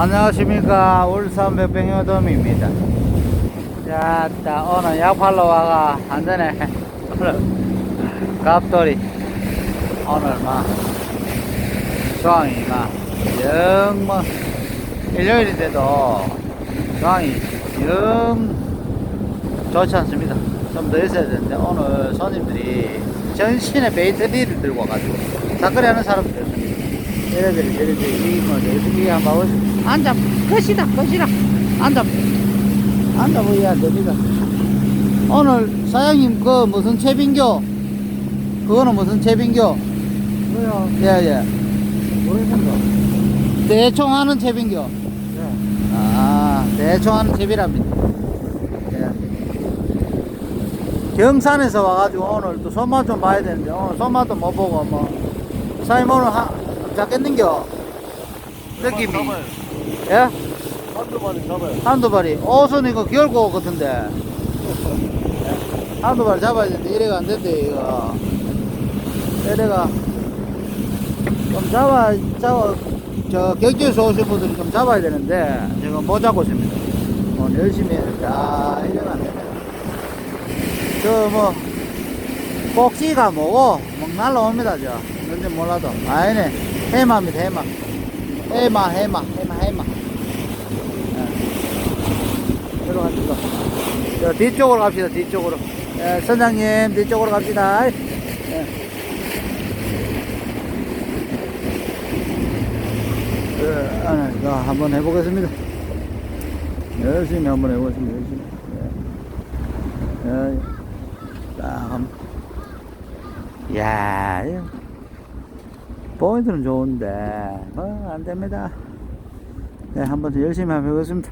안녕하십니까. 울산 백병여돔입니다. 자, 따 오늘 약 팔러 와가 안 되네. 오늘 갑돌이. 오늘 막 수황이 막 영뭐 일요일인데도 수황이 영 좋지 않습니다. 좀 더 있어야 되는데 오늘 손님들이 전신에 베이터리를 들고 와가지고 사거리 하는 사람들 얘네들이 저희들이 이뭐 어떻게 한번 봐보세요 앉아 끝이다 끝이다 앉아 앉아 보여야 됩니다 오늘 사장님 그 무슨 채빈교 그거는 무슨 채빈교 뭐야? 예예 모르겠습니다. 대충 하는 채빈교 네. 아 대충 하는 채비랍니다 예. 경산에서 와가지고 오늘 또 손맛 좀 봐야 되는데 오늘 손맛도 못 보고 뭐 사장님 오늘 하, 잡겠는겨. 느낌이. 예? 한두 마리 잡아요. 한두 발이. 옷은 이거 겨울고 옷 같은데. 한두 발 잡아야 되는데 이래가 안 된대 이거. 이래가 좀 잡아 잡아 저 경주에서 오신 분들이 좀 잡아야 되는데 제가 못 잡고 있습니다. 오늘 열심히 야 이래가 안 되네 저뭐 꼭지가 뭐고 막 날라옵니다 저. 뭔지 몰라도. 아니네 해마입니다 해마 해마 해마 해마 해마 여기로 갑시다. 저 뒤쪽으로 갑시다, 뒤쪽으로. 예, 선장님, 뒤쪽으로 갑시다. 예. 예, 아, 한번 해보겠습니다. 열심히 한번 해보겠습니다, 열심히. 예. 예. 딱한 야, 이거 포인트는 좋은데, 뭐, 안 됩니다. 네, 한번 더 열심히 해보겠습니다.